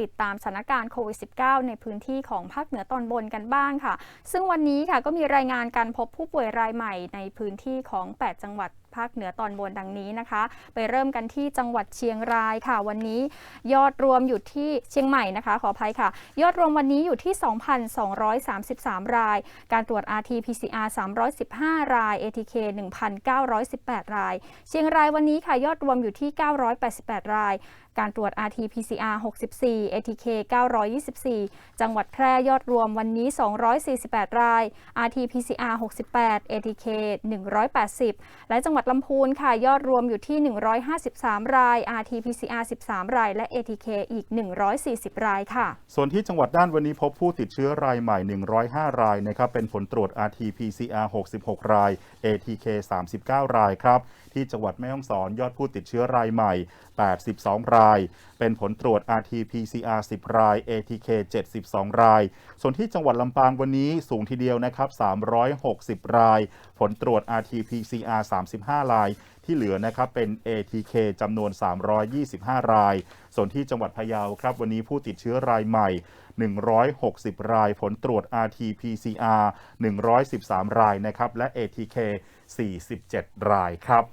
ติดตามสถานการณ์โควิด -19 ในพื้นที่ของภาคเหนือตอนบนกันบ้างค่ะ ซึ่งวันนี้ค่ะก็มีรายงานการพบผู้ป่วยรายใหม่ในพื้นที่ของ 8 จังหวัดภาคเหนือตอนบนดังนี้นะคะ ไปเริ่มกันที่จังหวัดเชียงรายค่ะ วันนี้ยอดรวมอยู่ที่เชียงใหม่นะคะ ขออภัยค่ะ ยอดรวมวันนี้อยู่ที่ 2,233 ราย การตรวจ RT-PCR 315 ราย ATK 1,918 ราย เชียงรายวันนี้ค่ะยอดรวมอยู่ที่ 988 ราย การตรวจ RT-PCR 64 ATK 924 จังหวัดแพร่ยอดรวมวันนี้ 248 ราย RT-PCR 68 ATK 180 และจังหวัดลำพูนค่ะยอดรวมอยู่ที่ 153 ราย RT-PCR 13 ราย และ ATK อีก 140 รายค่ะ ส่วนที่จังหวัดด้านวันนี้พบผู้ติดเชื้อรายใหม่ 105 รายนะครับเป็นผลตรวจ RT-PCR 66 ราย ATK 39 รายครับที่จังหวัดแม่ฮ่องสอนยอดผู้ติดเชื้อรายใหม่ 82 ราย เป็นผลตรวจ RT-PCR 10 ราย ATK 72 ราย ส่วนที่จังหวัดลำปางวันนี้สูงทีเดียวนะครับ 360 ราย ผลตรวจ RT-PCR 35 ราย ที่เหลือนะครับเป็น ATK จำนวน 325 ราย ส่วนที่จังหวัดพะเยาครับ วันนี้ผู้ติดเชื้อรายใหม่ 160 ราย ผลตรวจ RT-PCR 113 รายนะครับและ ATK 47 รายครับ